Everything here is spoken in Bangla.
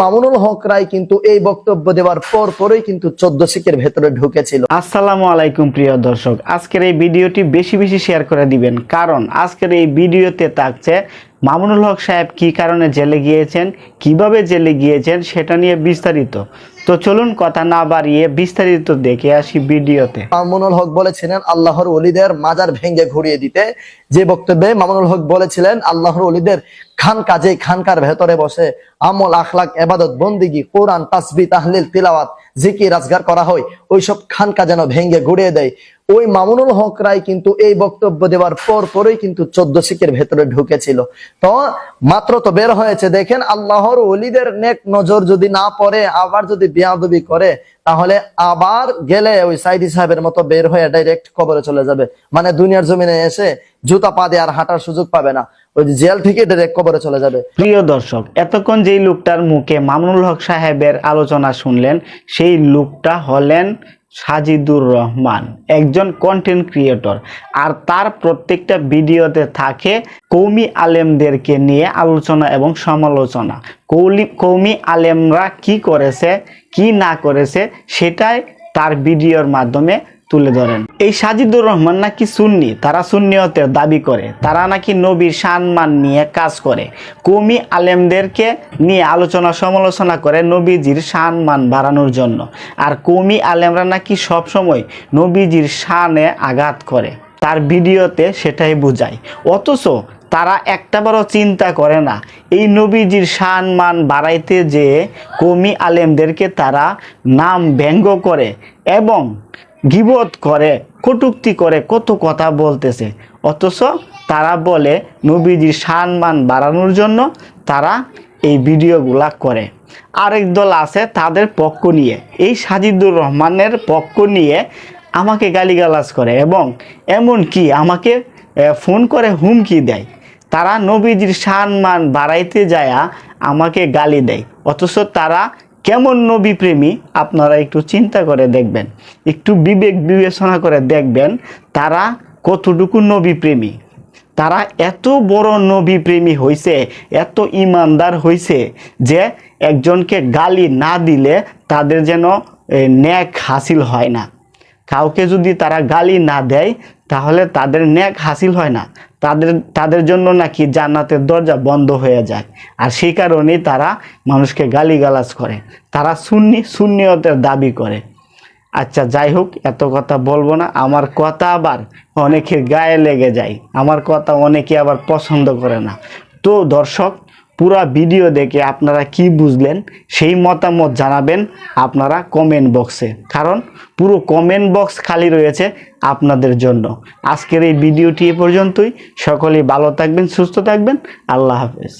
মামুনুল হক রায় কিন্তু এই বক্তব্য দেওয়ার পর পরেই কিন্তু চোদ্দ শিখের ভেতরে ঢুকেছিল। আসসালামু আলাইকুম প্রিয় দর্শক, আজকের এই ভিডিওটি বেশি বেশি শেয়ার করে দিবেন। কারণ আজকের এই ভিডিওতে থাকছে মামুনুল হক সাহেব কি কারণে জেলে গিয়েছেন, কীভাবে জেলে গিয়েছেন সেটা নিয়ে বিস্তারিত। তো চলুন কথা না বাড়িয়ে বিস্তারিত দেখে আসি ভিডিওতে। মামুনুল হক বলেছিলেন, আল্লাহর অলিদের মাজার ভেঙে ঘুরিয়ে দিতে। যে বক্তব্যে মামুনুল হক বলেছিলেন, আল্লাহর অলিদের খান কাজে খানকার ভেতরে বসে আমল, আখলাক, এবাদত, বন্দিগি, কোরআন তাসবি তাহলিল, তিলাওয়াত জিকি রাজগার করা হয়, ওইসব খানকা যেন ভেঙে ঘুরিয়ে দেয়। ওই মামুনুল হক রায় কিন্তু এই বক্তব্য দেওয়ার পর পরেই কিন্তু চোদ্দ শিখের ভেতরে ঢুকেছিল। তো মাত্র তো বের হয়েছে, দেখেন আল্লাহর অলিদের নেক নজর যদি না পড়ে, আবার যদি বিয়াদবি করে, তাহলে আবার গেলে ওই সাইদি সাহেবের মতো বের হয়ে ডাইরেক্ট কবরে চলে যাবে। মানে দুনিয়ার জমিনে এসে জুতা পা দিয়ে আর হাঁটার সুযোগ পাবে না। ওই জেল থেকে ডাইরেক্ট কবরে চলে যাবে। প্রিয় দর্শক, এতক্ষণ যেই লোকটার মুখে মামুনুল হক সাহেবের আলোচনা শুনলেন, সেই লোকটা হলেন সাজিদুর রহমান, একজন কন্টেন্ট ক্রিয়েটর আর তার প্রত্যেকটা ভিডিওতে থাকে কৌমি আলেমদেরকে নিয়ে আলোচনা এবং সমালোচনা। কৌলি, কৌমি আলেমরা কি করেছে, কি না করেছে, সেটাই তার ভিডিওর মাধ্যমে তুলে ধরেন। এই সাজিদুর রহমান নাকি সুন্নি? তারা সুন্নিয়তের দাবি করে। তারা নাকি নবীর সম্মান নিয়ে কাজ করে। কমি আলেমদেরকে নিয়ে আলোচনা সমালোচনা করে নবীজির সম্মান বাড়ানোর জন্য। আর কমি আলেমরা নাকি সবসময় নবীজির শানে আঘাত করে। তার ভিডিওতে সেটাই বোঝায়। অথচ তারা একটাবারও চিন্তা করে না। এই নবীজির সান মান বাড়াইতে যে কমি আলেমদেরকে তারা নাম ব্যঙ্গ করে এবং গিবত করে, কটুক্তি করে, কত কথা বলতেছে। অথচ তারা বলে নবীজির সম্মান বাড়ানোর জন্য তারা এই ভিডিওগুলা করে। আরেক দল আছে তাদের পক্ষ নিয়ে। এই সাজিদুর রহমানের পক্ষ নিয়ে আমাকে গালিগালাজ করে এবং এমন কি আমাকে ফোন করে হুমকি দেয়। তারা নবীজির সম্মান বাড়াইতে যায়া আমাকে গালি দেয়। অথচ তারা কেমন নবী প্রেমী আপনারা একটু চিন্তা করে দেখবেন। একটু বিবেক বিবেচনা করে দেখবেন, তারা কতটুকু নবী প্রেমী তারা এত বড় নবী প্রেমী হয়েছে এত ইমানদার হয়েছে যে একজনকে গালি না দিলে তাদের যেন ন্যাক হাসিল হয় না। কাউকে যদি তারা গালি না দেয়, তাহলে তাদের ন্যাক হাসিল হয় না। তাদের তাদের জন্য নাকি জান্নাতের দরজা বন্ধ হয়ে যায়। আর সেই কারণেই তারা মানুষকে গালিগালাজ করে। তারা সুন্নি, সুন্নিয়তের দাবি করে। আচ্ছা যাই হোক, এত কথা বলব না। আমার কথা আবার অনেকের গায়ে লেগে যায়। আমার কথা অনেকে আবার পছন্দ করে না। তো দর্শক পুরা ভিডিও দেখে আপনারা কি বুঝলেন, সেই মতামত জানাবেন আপনারা কমেন্ট বক্সে কারণ পুরো কমেন্ট বক্স খালি রয়েছে আপনাদের জন্য। আজকের এই ভিডিওটি এ পর্যন্তই। সকলেই ভালো থাকবেন, সুস্থ থাকবেন। আল্লাহ হাফেজ।